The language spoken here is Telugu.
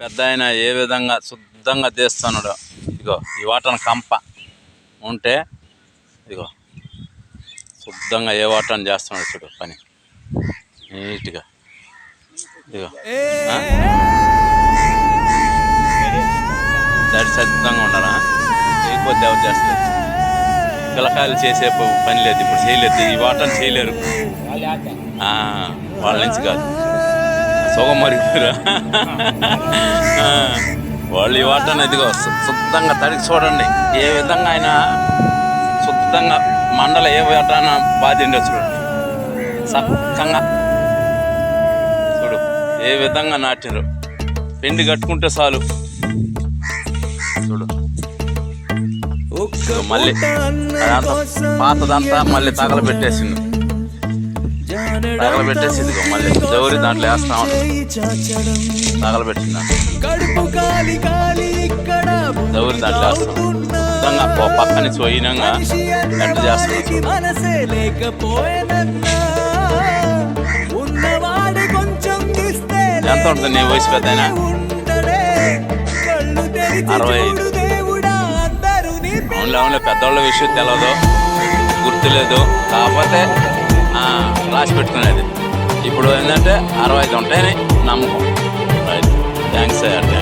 పెద్ద ఆయన ఏ విధంగా శుద్ధంగా తీస్తున్నాడు ఇగో ఈ వాటను కంప ఉంటే ఇగో శుద్ధంగా ఏ వాటను చేస్తున్నాడు చూడు పని. నీట్గా. ఇగో? దడి సిద్ధంగా ఉండాలా? చేయకపోతే ఎవరు చేస్తారు? పిల్లకాయలు చేసే పని లేదు ఇప్పుడు చేయలేదు. ఈ వాటను చేయలేరు. ఆ, వాళ్ళ నుంచి కాదు. సుఖం మరిగిపోయారు. వాళ్ళు ఈ వాటను ఇదిగో శుద్ధంగా తడికి చూడండి. ఏ విధంగా ఆయన శుద్ధంగా మండల ఏ వాటాన బాధిండో చూడండి చక్కగా చూడు ఏ విధంగా నాటిరు పిండి కట్టుకుంటే చాలు. చూడు. మళ్ళీ అదంతా పాతదంతా మళ్ళీ తగలబెట్టేసిండు. తగలబెట్టేసి ఇదిగో మళ్ళీ. జౌరి దాంట్లో వేస్తా ఉంటాడు తగలబెట్టిందా? కడుపు కాలి కాలి ఇక్కడ దాంట్లో వేస్తాం శుద్ధంగా ఓ ఎంత మనసే ఎంత ఉంటుంది నీ వయసు పెద్ద అరవై ఐదు. అవునులే అవునులే పెద్దవాళ్ళ విషయం తెలియదు గుర్తులేదు. కాకపోతే పెట్టుకునేది. ఇప్పుడు ఏంటంటే అరవై ఐదు ఉంటాయని నమ్మకం. రైట్ థ్యాంక్స్ అండి